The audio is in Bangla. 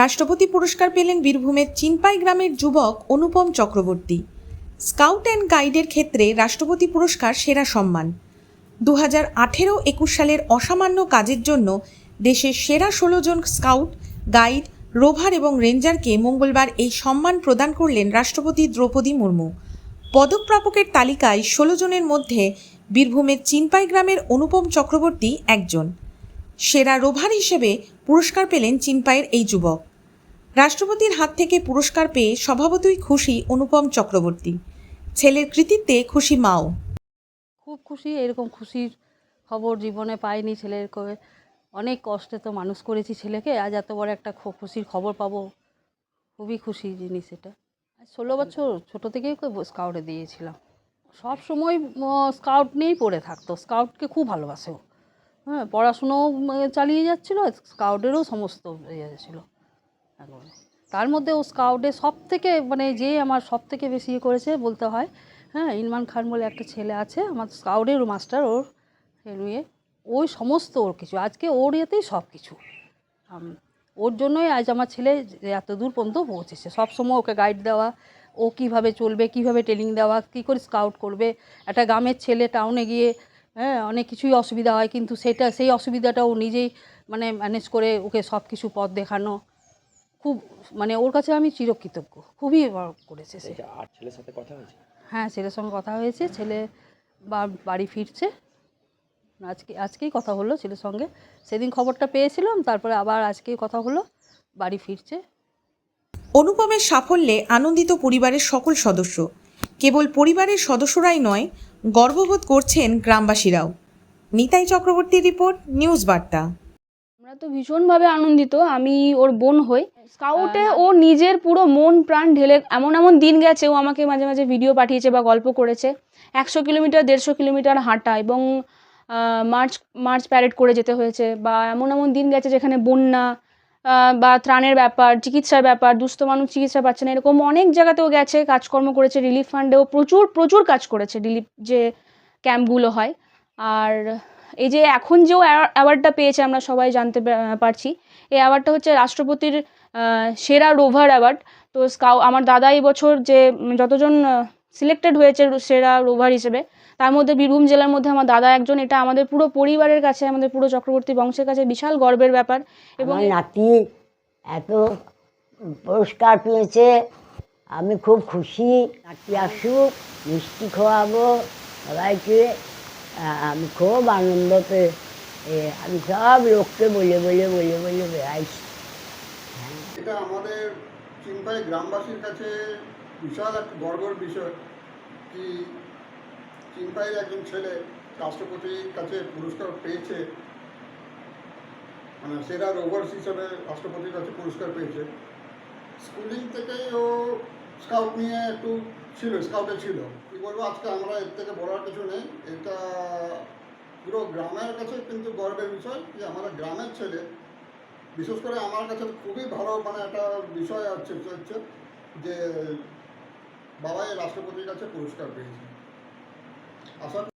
রাষ্ট্রপতি পুরস্কার পেলেন বীরভূমের চিনপাই গ্রামের যুবক অনুপম চক্রবর্তী। স্কাউট অ্যান্ড গাইডের ক্ষেত্রে রাষ্ট্রপতি পুরস্কার সেরা সম্মান। দু হাজার আঠেরো একুশ সালের অসামান্য কাজের জন্য দেশের সেরা ষোলো জন স্কাউট, গাইড, রোভার এবং রেঞ্জারকে মঙ্গলবার এই সম্মান প্রদান করলেন রাষ্ট্রপতি দ্রৌপদী মুর্মু। পদকপ্রাপকের তালিকায় ষোলো জনের মধ্যে বীরভূমের চিনপাই গ্রামের অনুপম চক্রবর্তী একজন। সেরা রোভার হিসেবে পুরস্কার পেলেন চিনপাইয়ের এই যুবক। রাষ্ট্রপতির হাত থেকে পুরস্কার পেয়ে স্বভাবতই খুশি অনুপম চক্রবর্তী। ছেলের কৃতিত্বে খুশি মাও। খুব খুশি, এরকম খুশির খবর জীবনে পাইনি ছেলের অনেক কষ্টে তো মানুষ করেছি ছেলেকে, আজ এত বড় একটা খুশির খবর পাবো। খুবই খুশি জিনিস এটা। ষোলো বছর ছোটো থেকেই স্কাউটে দিয়েছিলাম। সব সময় স্কাউট নিয়েই পড়ে থাকতো। স্কাউটকে খুব ভালোবাসে হ্যাঁ পড়াশুনোও চালিয়ে যাচ্ছিল স্কাউটেরও সমস্ত ইয়ে ছিল। তার মধ্যে ও স্কাউটে সব থেকে মানে যে আমার সব থেকে বেশি ইয়ে করেছে বলতে হয় হ্যাঁ ইনমান খান বলে একটা ছেলে আছে, আমার স্কাউটের মাস্টার ওর নিয়ে ওই সমস্ত ওর কিছু, আজকে ওর ইয়েতেই সব কিছু ওর জন্যই আজ আমার ছেলে এত দূর পর্যন্ত পৌঁছেছে। সব সময় ওকে গাইড দেওয়া, ও কীভাবে চলবে, কীভাবে ট্রেনিং দেওয়া, কী করে স্কাউট করবে। একটা গ্রামের ছেলে টাউনে গিয়ে হ্যাঁ অনেক কিছুই অসুবিধা হয় কিন্তু সেটা সেই অসুবিধাটা ও নিজেই মানে ম্যানেজ করে ওকে সব কিছু পথ দেখানো। খুব মানে ওর কাছে আমি চিরকৃতজ্ঞ। খুবই করেছে সে। আর ছেলের সাথে কথা হয়েছে? হ্যাঁ ছেলের সঙ্গে কথা হয়েছে। ছেলে বা- বাড়ি ফিরছে। আজকে আজকেই কথা হলো ছেলের সঙ্গে। সেদিন খবরটা পেয়েছিলাম তারপরে আবার আজকেই কথা হলো বাড়ি ফিরছে। অনুপমের সাফল্যে আনন্দিত পরিবারের সকল সদস্য। কেবল পরিবারের সদস্যরাই নয় গর্ববোধ করছেন গ্রামবাসীরাও। নিতাই চক্রবর্তীর রিপোর্ট নিউজ বার্তা। আমরা তো ভীষণভাবে আনন্দিত আমি ওর বোন হই। স্কাউটে ও নিজের পুরো মন প্রাণ ঢেলে এমন এমন দিন গেছে ও আমাকে মাঝে মাঝে ভিডিও পাঠিয়েছে বা গল্প করেছে। একশো কিলোমিটার দেড়শো কিলোমিটার হাঁটা এবং মার্চ মার্চ প্যারেড করে যেতে হয়েছে বা এমন এমন দিন গেছে যেখানে বন্যা বা ত্রাণের ব্যাপার, চিকিৎসার ব্যাপার, দুস্থ মানুষ চিকিৎসা পাচ্ছে না, এরকম অনেক জায়গাতেও গেছে, কাজকর্ম করেছে রিলিফ ফান্ডেও প্রচুর প্রচুর কাজ করেছে রিলিফ যে ক্যাম্পগুলো হয়। আর এই যে এখন যেও অ্যাওয়ার্ডটা পেয়েছে, আমরা সবাই জানতে পারছি, এই অ্যাওয়ার্ডটা হচ্ছে রাষ্ট্রপতির সেরা রোভার অ্যাওয়ার্ড তো স্কাউ, আমার দাদা এই বছর যে যতজন সিলেক্টেড হয়েছে সেরা রোভার হিসেবে তার মধ্যে বীরভূম জেলার মধ্যে আমার দাদা একজন এটা আমাদের পুরো পরিবারের কাছে আমাদের পুরো চক্রবর্তী বংশের কাছে বিশাল গর্বের ব্যাপার। এবং নাতি এত পুরস্কার পেয়েছে আমি খুব খুশি। নাতি আসুক মিষ্টি খাওয়াবো সবাইকে আমি খুব আনন্দ পেয়ে এ, আমি সব লোককে বলে বলে বলে বলে বেড়াইছি। এটা আমাদের চিন্তায় গ্রামবাসীর কাছে বিশাল এক গর্বের বিষয় কি চিন্তায় একজন ছেলে রাষ্ট্রপতির কাছে পুরস্কার পেয়েছে মানে সেরা রোভার্স হিসাবে রাষ্ট্রপতির কাছে পুরস্কার পেয়েছে। স্কুলিং থেকেই ও স্কাউট নিয়ে একটু ছিল স্কাউটে ছিল। কী বলব, আজকে আমরা এর থেকে বলার কিছু নেই। এটা পুরো গ্রামের কাছে কিন্তু গর্বের বিষয় যে আমাদের গ্রামের ছেলে। বিশেষ করে আমার কাছে খুবই ভালো মানে একটা বিষয় হচ্ছে হচ্ছে যে বাবাই রাষ্ট্রপতির কাছে পুরস্কার পেয়েছে। Azar